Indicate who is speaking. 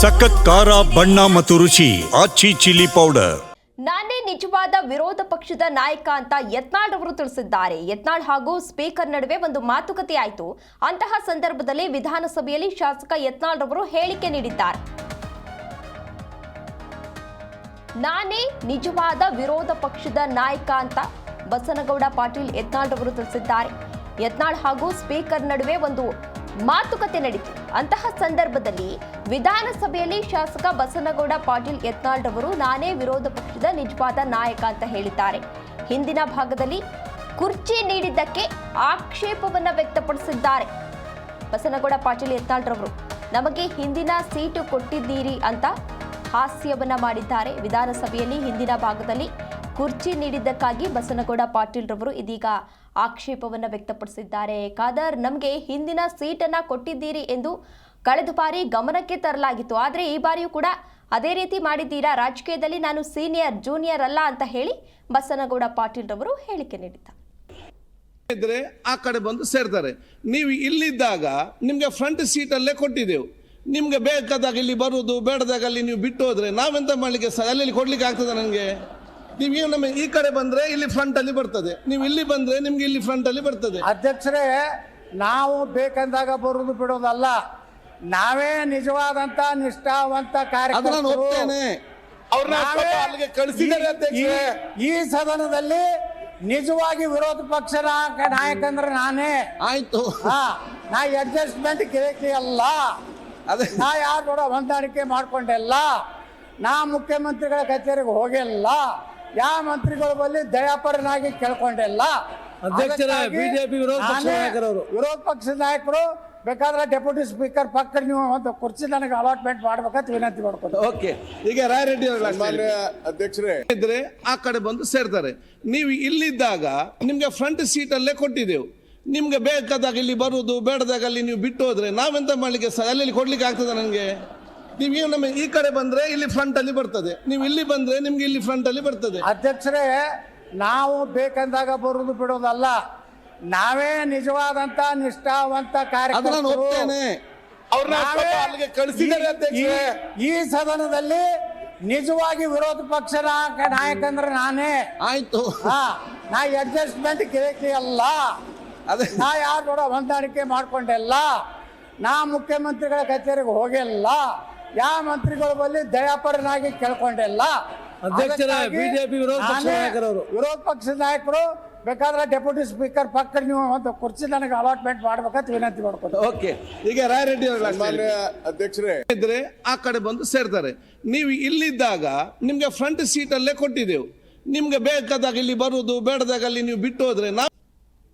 Speaker 1: ಸಖತ್ ಖಾರ, ಬಣ್ಣ ಮತ್ತು ರುಚಿ ಆಚಿ ಚಿಲ್ಲಿ ಪೌಡರ್.
Speaker 2: ನಾನೇ ನಿಜವಾದ ವಿರೋಧ ಪಕ್ಷದ ನಾಯಕ ಅಂತ ಯತ್ನಾಳ್ ಅವರು ತಿಳಿಸಿದ್ದಾರೆ. ಯತ್ನಾಳ್ ಹಾಗೂ ಸ್ಪೀಕರ್ ನಡುವೆ ಒಂದು ಮಾತುಕತೆ ಆಯಿತು. ಅಂತಹ ಸಂದರ್ಭದಲ್ಲಿ ವಿಧಾನಸಭೆಯಲ್ಲಿ ಶಾಸಕ ಯತ್ನಾಳ್ ಅವರು ಹೇಳಿಕೆ ನೀಡಿದ್ದಾರೆ. ನಾನೇ ನಿಜವಾದ ವಿರೋಧ ಪಕ್ಷದ ನಾಯಕ ಅಂತ ಬಸನಗೌಡ ಪಾಟೀಲ್ ಯತ್ನಾಳ್ ಅವರು ತಿಳಿಸಿದ್ದಾರೆ. ಯತ್ನಾಳ್ ಹಾಗೂ ಸ್ಪೀಕರ್ ನಡುವೆ ಒಂದು ಮಾತುಕತೆ ನಡೀತು. ಅಂತಹ ಸಂದರ್ಭದಲ್ಲಿ ವಿಧಾನಸಭೆಯಲ್ಲಿ ಶಾಸಕ ಬಸನಗೌಡ ಪಾಟೀಲ್ ಯತ್ನಾಳ್ ಅವರು ನಾನೇ ವಿರೋಧ ಪಕ್ಷದ ನಿಜವಾದ ನಾಯಕ ಅಂತ ಹೇಳಿದ್ದಾರೆ. ಹಿಂದಿನ ಭಾಗದಲ್ಲಿ ಕುರ್ಚಿ ನೀಡಿದ್ದಕ್ಕೆ ಆಕ್ಷೇಪವನ್ನ ವ್ಯಕ್ತಪಡಿಸಿದ್ದಾರೆ ಬಸನಗೌಡ ಪಾಟೀಲ್ ಯತ್ನಾಳ್ ರವರು. ನಮಗೆ ಹಿಂದಿನ ಸೀಟು ಕೊಟ್ಟಿದ್ದೀರಿ ಅಂತ ಹಾಸ್ಯವನ್ನ ಮಾಡಿದ್ದಾರೆ. ವಿಧಾನಸಭೆಯಲ್ಲಿ ಹಿಂದಿನ ಭಾಗದಲ್ಲಿ ಕುರ್ಚಿ ನೀಡಿದ್ದಕ್ಕಾಗಿ ಬಸನಗೌಡ ಪಾಟೀಲ್ ರವರು ಇದೀಗ ಆಕ್ಷೇಪವನ್ನು ವ್ಯಕ್ತಪಡಿಸಿದ್ದಾರೆ. ಖಾದರ್, ನಮಗೆ ಹಿಂದಿನ ಸೀಟನ್ನ ಕೊಟ್ಟಿದ್ದೀರಿ ಎಂದು ಕಳೆದ ಬಾರಿ ಗಮನಕ್ಕೆ ತರಲಾಗಿತ್ತು. ಆದರೆ ಈ ಬಾರಿಯೂ ಕೂಡ ಅದೇ ರೀತಿ ಮಾಡಿದ್ದೀರಾ? ರಾಜಕೀಯದಲ್ಲಿ ನಾನು ಸೀನಿಯರ್, ಜೂನಿಯರ್ ಅಲ್ಲ ಅಂತ ಹೇಳಿ ಬಸನಗೌಡ ಪಾಟೀಲ್ ರವರು ಹೇಳಿಕೆ ನೀಡಿದ್ದಾರೆ
Speaker 3: ಇದ್ರೆ ಆ ಕಡೆ ಬಂದು ಸೇರ್ತಾರೆ. ನೀವು ಇಲ್ಲಿದ್ದಾಗ ನಿಮಗೆ ಫ್ರಂಟ್ ಸೀಟಲ್ಲೇ ಕೊಟ್ಟಿದ್ದೆವು. ನಿಮ್ಗೆ ಬೇಕಾದಾಗ ಇಲ್ಲಿ ಬರುವುದು ಬೇಡದಾಗ ಅಲ್ಲಿ ನೀವು ಬಿಟ್ಟು ಹೋದ್ರೆ ನಾವೆಂತ ಮಾಡ್ಲಿಕ್ಕೆ ಅಲ್ಲಿ ಕೊಡ್ಲಿಕ್ಕೆ ಆಗ್ತದೆ ನನಗೆ? ನೀವು ನಮಗೆ ನಮ್ಮ ಈ ಕಡೆ ಬಂದ್ರೆ ಇಲ್ಲಿ ಫ್ರಂಟ್ ಅಲ್ಲಿ ಬರ್ತದೆ. ನೀವು ಇಲ್ಲಿ ಬಂದ್ರೆ ನಿಮ್ಗೆ ಇಲ್ಲಿ ಫ್ರಂಟ್ ಅಲ್ಲಿ ಬರ್ತದೆ.
Speaker 4: ಅಧ್ಯಕ್ಷರೇ ನಾವು ಬೇಕಂದಾಗ ಬರುವುದು ಬಿಡೋದಲ್ಲ. ನಾವೇ ನಿಜವಾದಂತ ನಿಷ್ಠಾವಂತ
Speaker 3: ಅದು ನಾನು
Speaker 4: ಕಾರ್ಯಕರ್ತರು.
Speaker 3: ಒಪ್ತೇನೆ. ಅವ್ರನ್ನ
Speaker 4: ನಾವೇ
Speaker 3: ಅಲ್ಲಿಗೆ ಕಳಿಸಿದ್ದಾರೆ
Speaker 4: ಈ-
Speaker 3: ಅಧ್ಯಕ್ಷರೇ.
Speaker 4: ಈ- ಸದನದಲ್ಲಿ ನಿಜವಾಗಿ ವಿರೋಧ ಪಕ್ಷ ನಾಯಕಂದ್ರೆ ನಾನೇ.
Speaker 3: ಆಯ್ತು.
Speaker 4: ಹಾ ನಾ ಅಡ್ಜಸ್ಟ್ಮೆಂಟ್ ಕಿರಿಕಿ ಅಲ್ಲ.
Speaker 3: ಅದೇ.
Speaker 4: ನಾ ಯಾರು ಕೂಡ ಹೊಂದಾಣಿಕೆ ಮಾಡ್ಕೊಂಡಿಲ್ಲ ನಾ ಮುಖ್ಯಮಂತ್ರಿಗಳ ಕಚೇರಿಗೆ ಹೋಗಿಲ್ಲ ಯಾವ ಮಂತ್ರಿಗಳ ಬಲ್ಲಿ ದಯಾಪರನಾಗಿ ಕೇಳ್ಕೊಂಡಿಲ್ಲ?
Speaker 5: ಅಧ್ಯಕ್ಷರೇ, ಬಿಜೆಪಿ ವಿರೋಧ ಪಕ್ಷದ ನಾಯಕರವರು.
Speaker 4: ವಿರೋಧ ಪಕ್ಷದ ನಾಯಕರು ಬೇಕಾದ್ರೆ ಡೆಪ್ಯೂಟಿ ಸ್ಪೀಕರ್ ಪಕ್ಕ ನೀವು ಒಂದು ಕುರ್ಚಿ ನನಗೆ ಅಲಾಟ್ಮೆಂಟ್ ಮಾಡ್ಬೇಕಂತ ವಿನಂತಿ ಮಾಡ್ಕೊಂಡು
Speaker 3: ಓಕೆ ಈಗ ರಾಯರೆಡ್ಡಿ ಅವ್ರ
Speaker 6: ಮಾನ್ಯ ಅಧ್ಯಕ್ಷರೇ.
Speaker 3: ಇದ್ರೆ ಆ ಕಡೆ ಬಂದು ಸೇರ್ತಾರೆ. ನೀವು ಇಲ್ಲಿದ್ದಾಗ ನಿಮ್ಗೆ ಫ್ರಂಟ್ ಸೀಟಲ್ಲೇ ಕೊಟ್ಟಿದ್ದೆವು. ನಿಮ್ಗೆ ಬೇಕಾದಾಗ ಇಲ್ಲಿ ಬರುದು ಬೇಡದಾಗ ಅಲ್ಲಿ ನೀವು ಬಿಟ್ಟು ಹೋದ್ರೆ ನಾವೆಂತ ಮಾಡ್ಲಿಕ್ಕೆ ಸ ಅಲ್ಲಿ ಕೊಡ್ಲಿಕ್ಕೆ ಆಗ್ತದೆ ನನಗೆ? ನೀವು ನಮಗೆ ನಮ್ಮ ಈ ಕಡೆ ಬಂದ್ರೆ ಇಲ್ಲಿ ಫ್ರಂಟ್ ಅಲ್ಲಿ ಬರ್ತದೆ. ನೀವು ಇಲ್ಲಿ ಬಂದ್ರೆ ನಿಮ್ಗೆ ಇಲ್ಲಿ ಫ್ರಂಟ್ ಅಲ್ಲಿ ಬರ್ತದೆ.
Speaker 4: ಅಧ್ಯಕ್ಷರೇ ನಾವು ಬೇಕಂದಾಗ ಬರುವುದು ಬಿಡೋದಲ್ಲ. ನಾವೇ ನಿಜವಾದಂತ ನಿಷ್ಠಾವಂತ
Speaker 3: ಅದು ನಾನು
Speaker 4: ಕಾರ್ಯಕರ್ತರು.
Speaker 3: ಒಪ್ತೇನೆ. ಅವ್ರನ್ನ
Speaker 4: ನಾವೇ
Speaker 3: ಅಲ್ಲಿಗೆ ಕಳಿಸಿದ್ದಾರೆ ಅಧ್ಯಕ್ಷರೇ.
Speaker 4: ಈ- ಸದನದಲ್ಲಿ ನಿಜವಾಗಿ ವಿರೋಧ ಪಕ್ಷ ನಾಯಕಂದ್ರೆ ನಾನೇ.
Speaker 3: ಆಯ್ತು.
Speaker 4: ಹಾ ನಾ ಅಡ್ಜಸ್ಟ್ಮೆಂಟ್ ಕಿರಿಕಿ ಅಲ್ಲ.
Speaker 3: ಅದೇ.
Speaker 4: ನಾ ಯಾರು ಹೊಂದಾಣಿಕೆ ಮಾಡ್ಕೊಂಡಿಲ್ಲ ನಾ ಮುಖ್ಯಮಂತ್ರಿಗಳ ಕಚೇರಿಗೆ ಹೋಗಿಲ್ಲ ಯಾವ ಮಂತ್ರಿಗಳ ಬಳಿ ದಯಾಪರನಾಗಿ ಕೇಳ್ಕೊಂಡಿಲ್ಲ
Speaker 5: ಅಧ್ಯಕ್ಷರೇ, ಬಿಜೆಪಿ ವಿರೋಧ ಪಕ್ಷದ ನಾಯಕರವರು.
Speaker 4: ವಿರೋಧ ಪಕ್ಷದ ನಾಯಕರು ಬೇಕಾದ್ರೆ ಡೆಪ್ಯೂಟಿ ಸ್ಪೀಕರ್ ಪಕ್ಕ ನೀವು ಒಂದು ಕುರ್ಚಿ ನನಗೆ ಅಲಾಟ್ಮೆಂಟ್ ಮಾಡ್ಬೇಕಂತ ವಿನಂತಿ ಮಾಡ್ಕೊಂಡು
Speaker 3: ಓಕೆ. ಈಗ ರಾಯರೆಡ್ಡಿ ಅವ್ರ
Speaker 6: ಮಾನ್ಯ ಅಧ್ಯಕ್ಷರೇ.
Speaker 3: ಇದ್ರೆ ಆ ಕಡೆ ಬಂದು ಸೇರ್ತಾರೆ. ನೀವು ಇಲ್ಲಿದ್ದಾಗ ನಿಮ್ಗೆ ಫ್ರಂಟ್ ಸೀಟಲ್ಲೇ ಕೊಟ್ಟಿದ್ದೆವು. ನಿಮ್ಗೆ ಬೇಕಾದಾಗ ಇಲ್ಲಿ ಬರುವುದು ಬೇಡದಾಗ ಅಲ್ಲಿ ನೀವು ಬಿಟ್ಟು ಹೋದ್ರೆ ನಾವು